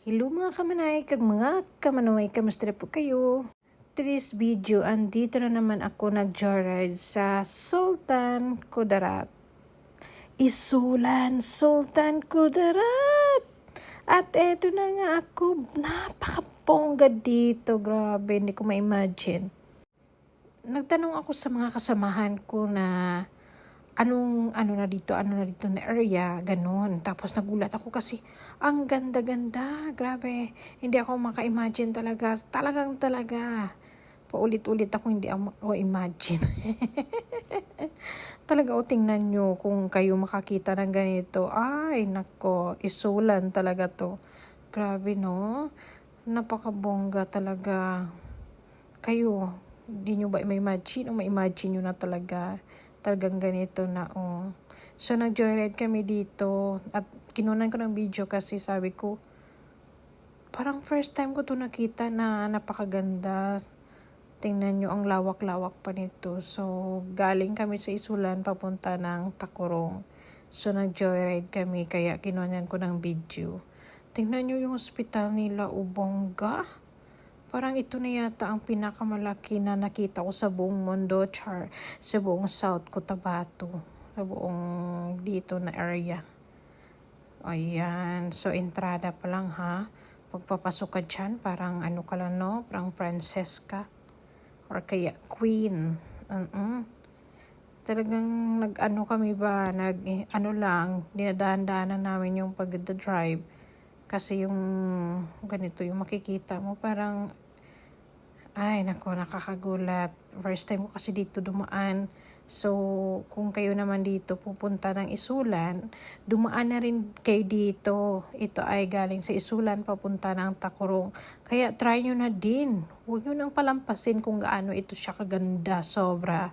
Hello mga kamanay, kag mga kamanaway, kamusta po kayo? Today's video, andito na naman ako nag-joyride sa Sultan Kudarat. Isulan, Sultan Kudarat! At eto na nga ako, napakapongga dito, grabe, hindi ko ma-imagine. Nagtanong ako sa mga kasamahan ko na anong ano na dito, ano na dito na area, ganun. Tapos nagulat ako kasi ang ganda-ganda, grabe. Hindi ako maka-imagine talaga, talagang talaga. Paulit-ulit ako hindi ako imagine. talaga o tingnan nyo kung kayo makakita ng ganito. Ay, nako, isulan talaga to. Grabe no, napakabongga talaga. Kayo, hindi nyo ba ma-imagine o ma-imagine nyo na talaga talagang ganito na oh. So nag-joyride kami dito at kinunan ko ng video kasi sabi ko parang first time ko to nakita na napakaganda. Tingnan nyo ang lawak-lawak pa nito. So galing kami sa Isulan papunta ng Takurong. So nag-joyride kami kaya kinunan ko ng video. Tingnan nyo yung hospital nila, Ubongga. Parang ito na yata ang pinakamalaki na nakita ko sa buong mundo, char, sa buong South Cotabato, sa buong dito na area. Ayan, so entrada pa lang ha. Pagpapasok ka dyan, parang ano ka lang no, parang princess ka. Or kaya queen. uh Talagang nag-ano kami ba, nag, ano lang, dinadahan-dahanan namin yung pag-drive. Kasi yung ganito, yung makikita mo, parang ay, nako, nakakagulat. First time ko kasi dito dumaan. So, kung kayo naman dito pupunta ng Isulan, dumaan na rin kayo dito. Ito ay galing sa Isulan papunta ng Takurong. Kaya try nyo na din. Huwag nyo nang palampasin kung gaano ito siya kaganda, sobra.